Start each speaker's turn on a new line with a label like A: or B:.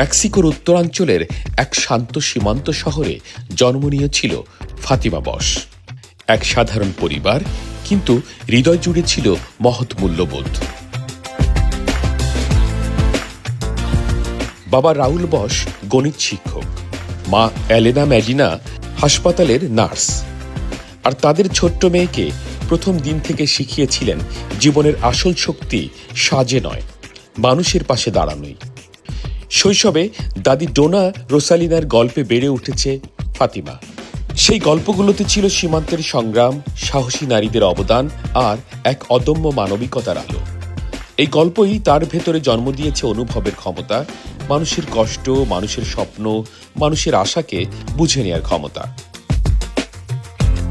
A: মেক্সিকোর উত্তরাঞ্চলের এক শান্ত, সীমান্ত শহরে জন্ম নিয়েছিল ফাতিমা বস। এক সাধারণ পরিবার, কিন্তু হৃদয় জুড়ে ছিল মহৎ মূল্যবোধ। বাবা রাউল বস গণিত শিক্ষক, মা অ্যালেনা ম্যাডিনা হাসপাতালের নার্স। আর তাদের ছোট্ট মেয়েকে প্রথম দিন থেকে শিখিয়েছিলেন জীবনের আসল শক্তি সাজে নয়, মানুষের পাশে দাঁড়ানোই। শৈশবে দাদি ডোনা রোসালিনার গল্পে বেড়ে উঠেছে ফাতিমা। সেই গল্পগুলোতে ছিল সীমান্তের সংগ্রাম, সাহসী নারীদের অবদান আর এক অদম্য মানবিকতার আলো। এই গল্পই তার ভেতরে জন্ম দিয়েছে অনুভবের ক্ষমতা, মানুষের কষ্ট, মানুষের স্বপ্ন, মানুষের আশাকে বুঝে নেওয়ার ক্ষমতা।